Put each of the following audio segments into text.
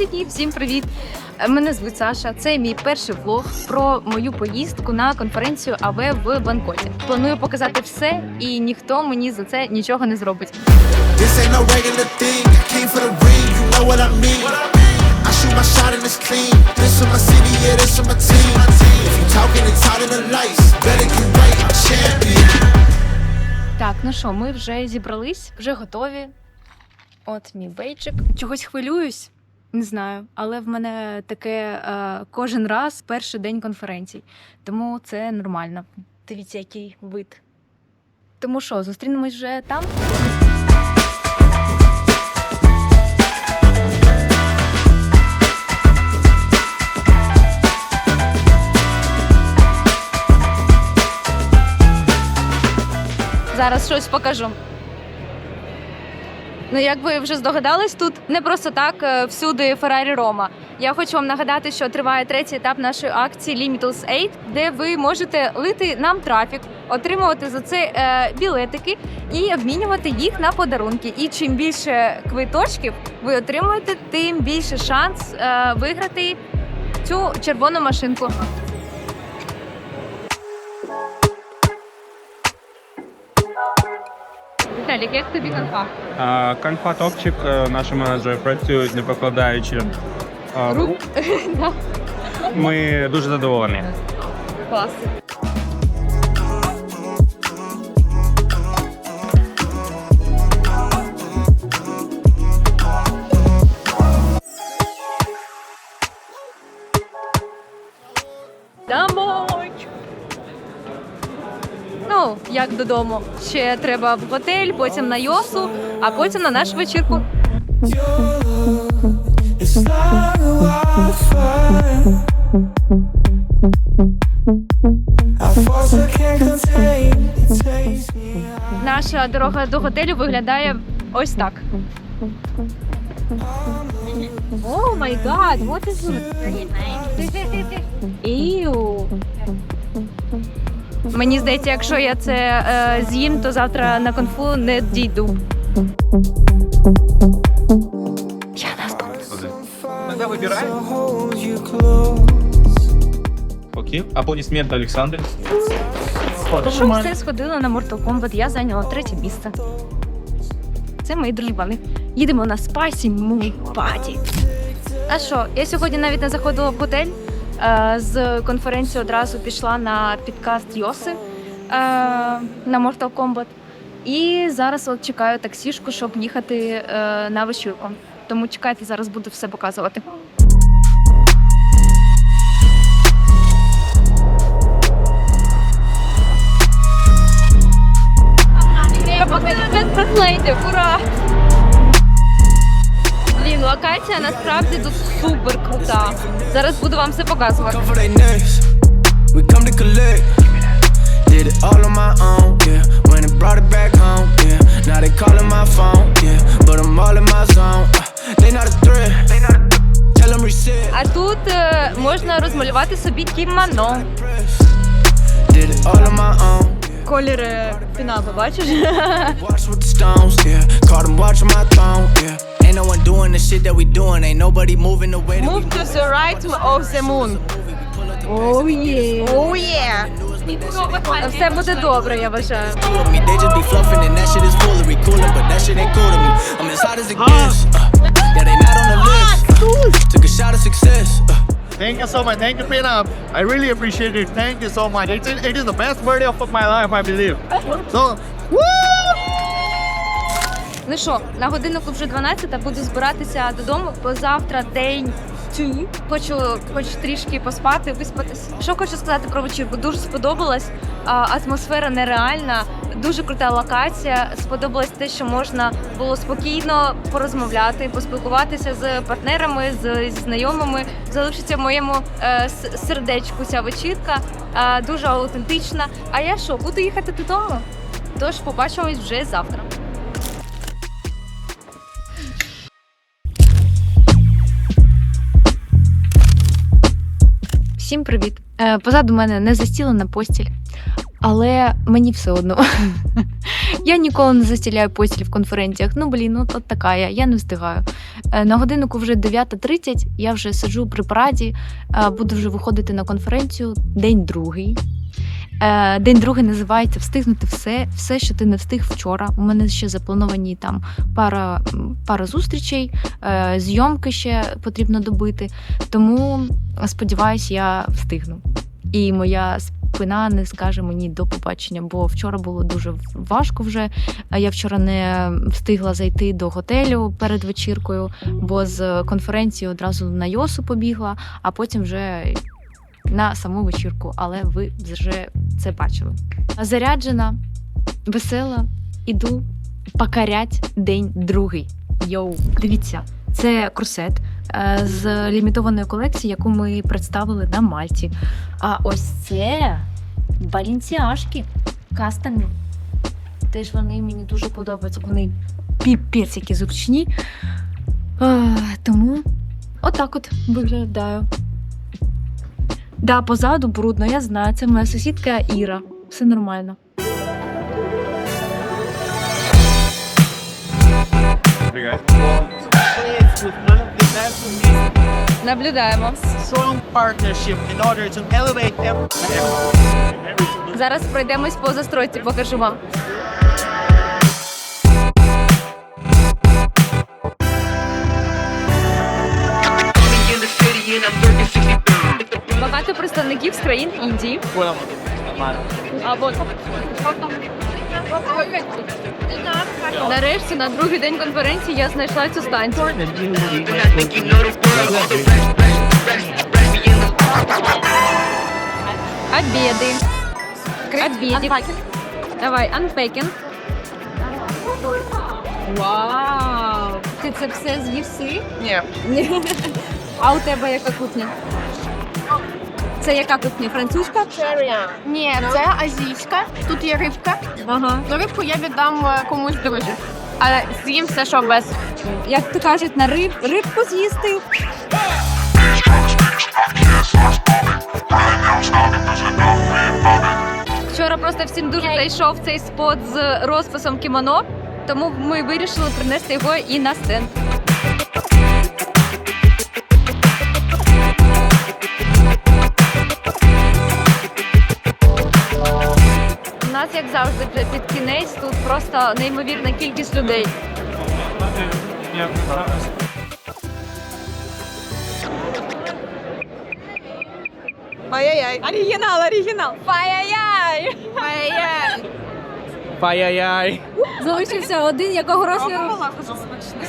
Красиві, всім привіт! Мене звуть Саша. Це мій перший влог про мою поїздку на конференцію АВ в Бангкокі. Планую показати все, і ніхто мені за це нічого не зробить. I shoot my shot and it's clean. This for my city, yeah, this for my team. If you talking, it's out in the lights. Better get right, I'm champion. Так, ну що, ми вже зібрались, вже готові. От мій бейджик. Чогось хвилююсь. Не знаю, але в мене таке е, кожен раз перший день конференцій, тому це нормально. Дивіться, який вид. Тому що, зустрінемось вже там? Зараз щось покажу. Ну, як ви вже здогадались, тут не просто так е, всюди Феррарі Рома. Я хочу вам нагадати, що триває третій етап нашої акції Limitless 8, де ви можете лити нам трафік, отримувати за це е, білетики і обмінювати їх на подарунки. І чим більше квиточків ви отримуєте, тим більше шанс е, виграти цю червону машинку. Віталік, як тобі конфа? А, Конфа топчик, е, наші менеджери працюють не покладаючи рук. Ми дуже задоволені. Клас. Як додому. Ще треба в готель, потім на йосу, а потім на нашу вечірку. Наша дорога до готелю виглядає ось так. О май гад, what is it? Іу. Мені здається, якщо я це е, з'їм, то завтра на конфу не дійду. Я нас Тогда выбираем. Окей. Аплодисменты Александр. Що все сходили на Mortal Kombat, я зайняла третє місце. Це мої дружбани. Їдемо на Spicy Moon Party. А що, я сьогодні навіть не заходила в готель. Е, З конференції одразу пішла на підкаст Йоси е, на Mortal Kombat. І зараз от чекаю таксішку, щоб їхати е, на вечірку. Тому чекайте, зараз буду все показувати. Локація насправді тут супер крута. Зараз буду вам все показувати. Did it all on my own, yeah. When it brought it back home, yeah. Now they calling my phone, yeah. But I'm all in my zone. Uh, they not a threat. They not a Tell them reset. А тут е, можна розмалювати собі кімоно. Did it all on my own. Колір фіналу, бачиш? Watch with the stones, yeah. Caught them watching my throne, yeah. Ain't no one doing the shit that we doing. Ain't nobody moving the way that we Move to the right of the moon. Oh yeah. Oh yeah. Все буде добре, я вважаю. do with me. They just be fluffing and that shit is foolery. Cooling, but that shit ain't cool to me. I'm as hot as it gets. Uh, yeah, they not on the list. Uh, took a shot of success. Uh, Thank you so much. Thank you, Pina. I really appreciate it. Thank you so much. It is, it is the best birthday of my life, I believe. So, Ну що, на годиннику вже 12, буду збиратися додому, бо завтра день two. Хочу, хочу трішки поспати, виспатися. Що хочу сказати про вечірку? Дуже сподобалась. Атмосфера нереальна, дуже крута локація. Сподобалось те, що можна було спокійно порозмовляти, поспілкуватися з партнерами, з, знайомими. Залишиться в моєму е, сердечку ця вечірка. Дуже аутентична. А я що, буду їхати додому? Тож побачимось вже завтра. Всім привіт! Е, Позаду мене не застілена постіль, але мені все одно. я ніколи не застіляю постіль в конференціях. Ну блін, от, от така я, я не встигаю. Е, На годиннику вже 9.30, я вже сиджу при параді, е, буду вже виходити на конференцію. День другий. Е, День другий називається Встигнути все, все, що ти не встиг вчора. У мене ще заплановані там пара, пара зустрічей, е, зйомки ще потрібно добити. Тому сподіваюсь, я встигну. І моя спина не скаже мені до побачення, бо вчора було дуже важко вже. Я вчора не встигла зайти до готелю перед вечіркою, бо з конференції одразу на Йосу побігла, а потім вже на саму вечірку. Але ви вже це бачили. Заряджена, весела, іду покорять день другий. Йоу, дивіться, це корсет е, з лімітованої колекції, яку ми представили на Мальті. А ось це балінціашки кастомні. Теж вони мені дуже подобаються. Вони піпець які зручні. Тому отак от виглядаю. Да, позаду брудно, я знаю. Це моя сусідка Іра. Все нормально. Наблюдаємо. in Зараз пройдемось по застройці, покажу вам. Багато представників з країн Індії. Або нарешті на другий день конференції я знайшла цю станцію. Обеды. Обедик. Давай, unpacking. Вау! Ти це все з'їси? Ні. А у тебе яка кухня? Це яка кухня? Французька? Ні, це азійська. Тут є рибка. Ага. Ну, рибку я віддам е, комусь друзі. Але з'їм все, що без. Як то кажуть, на риб, рибку з'їсти. Вчора просто всім дуже зайшов цей спот з розписом кімоно, тому ми вирішили принести його і на стенд. Нас, як завжди, вже під кінець тут просто неймовірна кількість людей. Ай-яй-яй. Оригінал, оригінал. Фай-яй-яй! Пай-яй-яй. Залишився один, якого розміру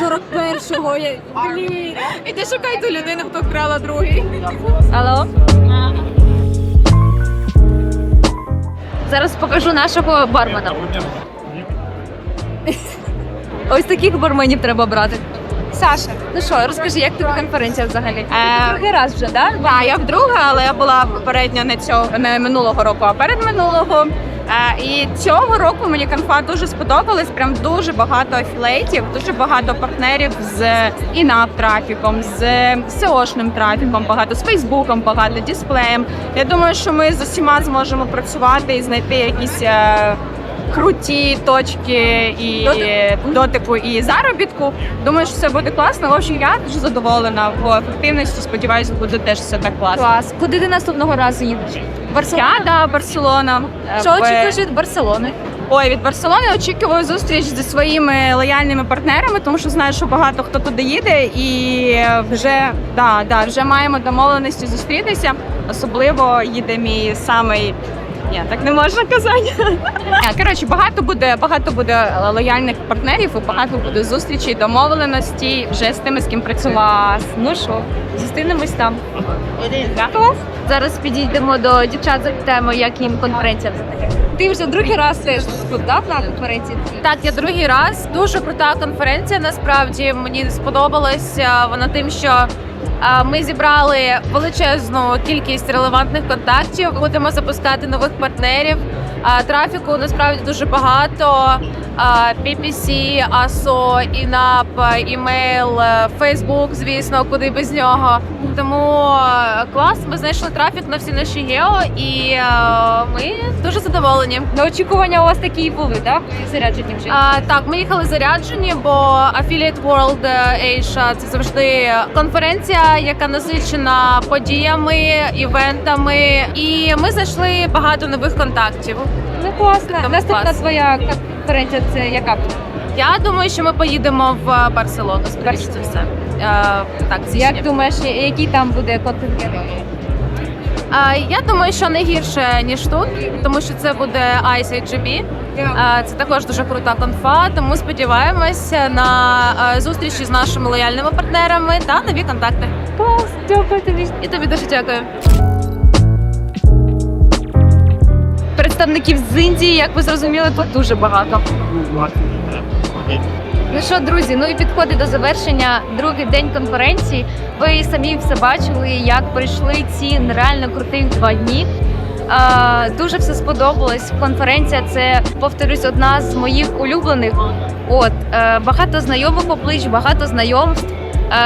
41-го. Я- Блін. Іди шукай ту людину, хто вкрала другий. Алло? Зараз покажу нашого бармена. Ось таких барменів треба брати. Саша. Ну що, розкажи, як тобі конференція взагалі? Е, Другий раз вже, так? Так, я вдруге, але я була попередньо не цього не минулого року, а перед минулого. Е, і цього року мені конфа дуже сподобалась. Прям дуже багато афілейтів, дуже багато партнерів з інап трафіком, з SEO-шним трафіком, багато з Фейсбуком, багато дисплеєм. Я думаю, що ми з усіма зможемо працювати і знайти якісь. Круті точки і дотику і заробітку. Думаю, що все буде класно. В общем, я дуже задоволена по ефективності. Сподіваюся, буде теж все так класно. Клас. Куди ти наступного разу їдеш? Барселона? Я да, Барселона. Що Е, в- очікуєш від Барселони? Ой, від Барселони очікую зустріч зі своїми лояльними партнерами, тому що знаю, що багато хто туди їде, і вже да, да, вже маємо домовленості зустрітися. Особливо їде мій самий. Ні, так не можна казати. Коротше, багато буде, багато буде лояльних партнерів і багато буде зустрічей, домовленостей вже з тими, з ким працювала. Ну що, зустрінемось там. Готов? Зараз підійдемо до дівчат, запитаємо, як їм конференція взагалі. Ти вже другий раз теж тут, да, на конференції? Так, я другий раз. Дуже крута конференція. Насправді мені сподобалася вона тим, що Ми зібрали величезну кількість релевантних контактів. Будемо запускати нових партнерів. Трафіку насправді дуже багато. PPC, ASO, INAP, email, Facebook, звісно, куди без нього. Тому. Ми знайшли трафік на всі наші гео, і е, ми дуже задоволені. На очікування у вас такі і були, так? Заряджені вже. А, так, ми їхали заряджені, бо Affiliate World Asia – це завжди конференція, яка насичена подіями, івентами. І ми знайшли багато нових контактів. Ну класно. Там Наступна клас. твоя конференція це яка? Я думаю, що ми поїдемо в Барселону. Скоріше за все. Е, так, в січні. Як думаєш, який там буде контент? А, я думаю, що не гірше ніж тут, тому що це буде ICGB. А, Це також дуже крута конфа. Тому сподіваємося на зустрічі з нашими лояльними партнерами та нові контакти. Клас, дякую тобі. І тобі дуже дякую. Представників з Індії, як ви зрозуміли, тут дуже багато. Ну що, друзі, ну і підходить до завершення другий день конференції. Ви самі все бачили, як пройшли ці нереально крутих два дні. Дуже все сподобалось. Конференція це, повторюсь, одна з моїх улюблених. От е, багато знайомих облич, багато знайомств.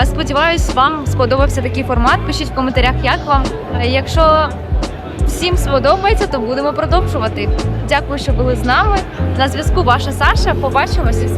Е, сподіваюсь, вам сподобався такий формат. Пишіть в коментарях, як вам. Е, якщо всім сподобається, то будемо продовжувати. Дякую, що були з нами. На зв'язку ваша Саша. Побачимося.